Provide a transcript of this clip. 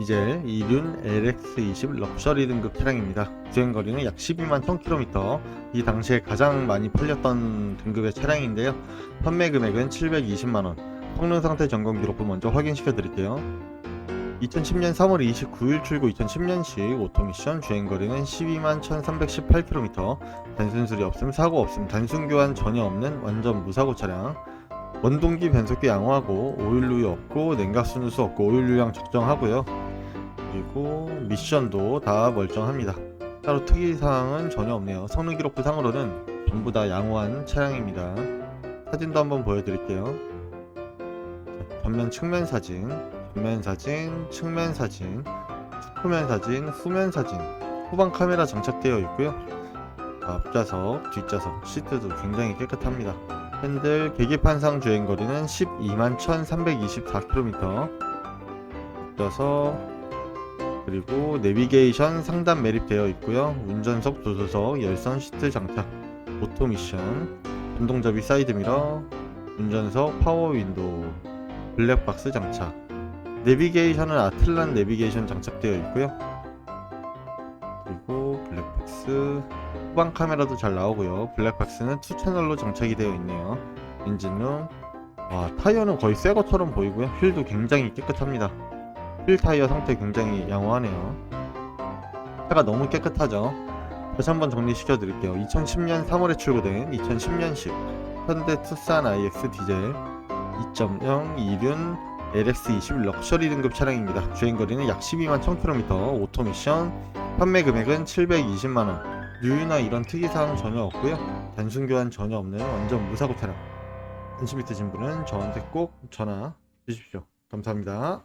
디젤 2륜 LX20 럭셔리 등급 차량입니다. 주행 거리는 약 12만 1000km. 이 당시에 가장 많이 팔렸던 등급의 차량인데요. 판매 금액은 720만 원. 성능 상태 점검 기록부 먼저 확인시켜 드릴게요. 2010년 3월 29일 출고 2010년식 오토미션 주행거리는 12만 1318km. 단순 수리 없음, 사고 없음, 단순 교환 전혀 없는 완전 무사고 차량. 원동기 변속기 양호하고 오일루유 없고 냉각수 누수 없고 오일류량 적정하고요. 그리고 미션도 다 멀쩡합니다. 따로 특이사항은 전혀 없네요. 성능 기록부 상으로는 전부 다 양호한 차량입니다. 사진도 한번 보여드릴게요. 자, 전면 측면 사진, 전면 사진, 측면 사진, 후면 사진, 후면 사진, 후방 카메라 장착되어 있고요. 앞좌석, 뒷좌석, 시트도 굉장히 깨끗합니다. 핸들 계기판상 주행거리는 12만 1324km 앞좌석 그리고 내비게이션 상단 매립되어 있고요 운전석 조수석 열선 시트 장착 오토 미션 전동접이 사이드미러 운전석 파워 윈도우 블랙박스 장착 내비게이션은 아틀란 내비게이션 장착되어 있고요 그리고 블랙박스 후방 카메라도 잘 나오고요. 블랙박스는 투 채널로 장착이 되어 있네요. 엔진룸. 와, 타이어는 거의 새 것처럼 보이고요. 휠도 굉장히 깨끗합니다. 휠 타이어 상태 굉장히 양호하네요. 차가 너무 깨끗하죠. 다시 한번 정리시켜 드릴게요. 2010년 3월에 출고된 2010년식 현대 투싼 IX 디젤 2.0 2륜 LX20 럭셔리 등급 차량입니다. 주행 거리는 약 12만 1000km, 오토 미션, 판매 금액은 720만 원, 유유나 이런 특이 사항 전혀 없고요. 단순 교환 전혀 없는 완전 무사고 차량. 관심 있으신 분은 저한테 꼭 전화 주십시오. 감사합니다.